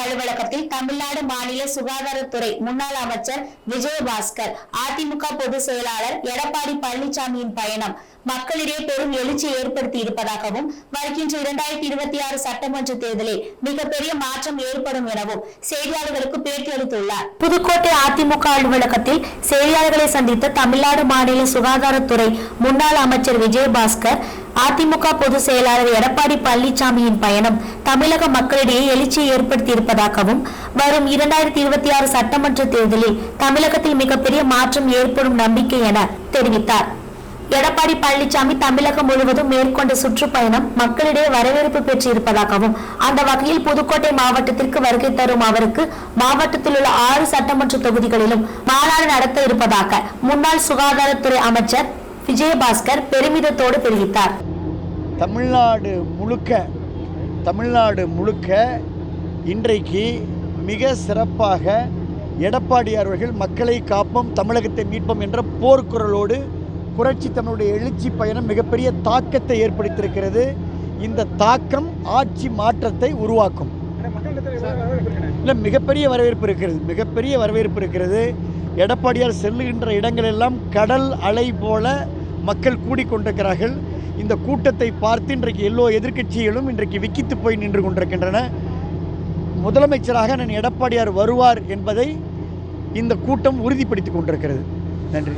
அலுவலகத்தில் தமிழ்நாடு மாநில சுகாதாரத்துறை முன்னாள் அமைச்சர் விஜயபாஸ்கர் அதிமுக பொதுச் செயலாளர் எடப்பாடி பழனிசாமியின் பயணம். மக்களிடையே பெரும் எழுச்சி ஏற்படுத்தி இருப்பதாகவும் வருகின்ற இரண்டாயிரத்தி இருபத்தி ஆறு சட்டமன்ற தேர்தலில் மிகப்பெரிய மாற்றம் ஏற்படும் எனவும் செய்தியாளர்களுக்கு பேட்டியளித்துள்ளார் புதுக்கோட்டை அதிமுக அலுவலகத்தில் செய்தியாளர்களை சந்தித்த தமிழ்நாடு மாநில சுகாதாரத்துறை முன்னாள் அமைச்சர் விஜயபாஸ்கர் அதிமுக பொதுச் செயலாளர் எடப்பாடி பழனிசாமியின் பயணம் தமிழக மக்களிடையே எழுச்சியை ஏற்படுத்தியிருப்பதாகவும் வரும் இரண்டாயிரத்தி இருபத்தி ஆறு சட்டமன்ற தேர்தலில் தமிழகத்தில் மிகப்பெரிய மாற்றம் ஏற்படும் நம்பிக்கை என தெரிவித்தார். எடப்பாடி பழனிசாமி தமிழகம் முழுவதும் மேற்கொண்ட சுற்றுப்பயணம் மக்களிடையே வரவேற்பு பெற்று இருப்பதாகவும் அந்த வகையில் புதுக்கோட்டை மாவட்டத்திற்கு வருகை தரும் அவருக்கு மாவட்டத்தில் உள்ள ஆறு சட்டமன்ற தொகுதிகளிலும் மாநாடு நடத்த இருப்பதாக முன்னாள் சுகாதாரத்துறை அமைச்சர் விஜயபாஸ்கர் பெருமிதத்தோடு தெரிவித்தார். தமிழ்நாடு முழுக்க தமிழ்நாடு முழுக்க இன்றைக்கு மிக சிறப்பாக எடப்பாடியார் அவர்கள் மக்களை காப்போம் தமிழகத்தை மீட்போம் என்ற போர்க்குரலோடு புரட்சி தமிழுடைய எழுச்சி பயணம் மிகப்பெரிய தாக்கத்தை ஏற்படுத்தியிருக்கிறது. இந்த தாக்கம் ஆட்சி மாற்றத்தை உருவாக்கும். இல்லை மிகப்பெரிய வரவேற்பு இருக்கிறது மிகப்பெரிய வரவேற்பு இருக்கிறது. எடப்பாடியார் செல்லுகின்ற இடங்களெல்லாம் கடல் அலை போல மக்கள் கூடிக்கொண்டிருக்கிறார்கள். இந்த கூட்டத்தை பார்த்து இன்றைக்கு எல்லோ எதிர்க்கட்சிகளும் இன்றைக்கு விக்கித்து போய் நின்று கொண்டிருக்கின்றன. முதலமைச்சராக நான் எடப்பாடியார் வருவார் என்பதை இந்த கூட்டம் உறுதிப்படுத்தி கொண்டிருக்கிறது. நன்றி.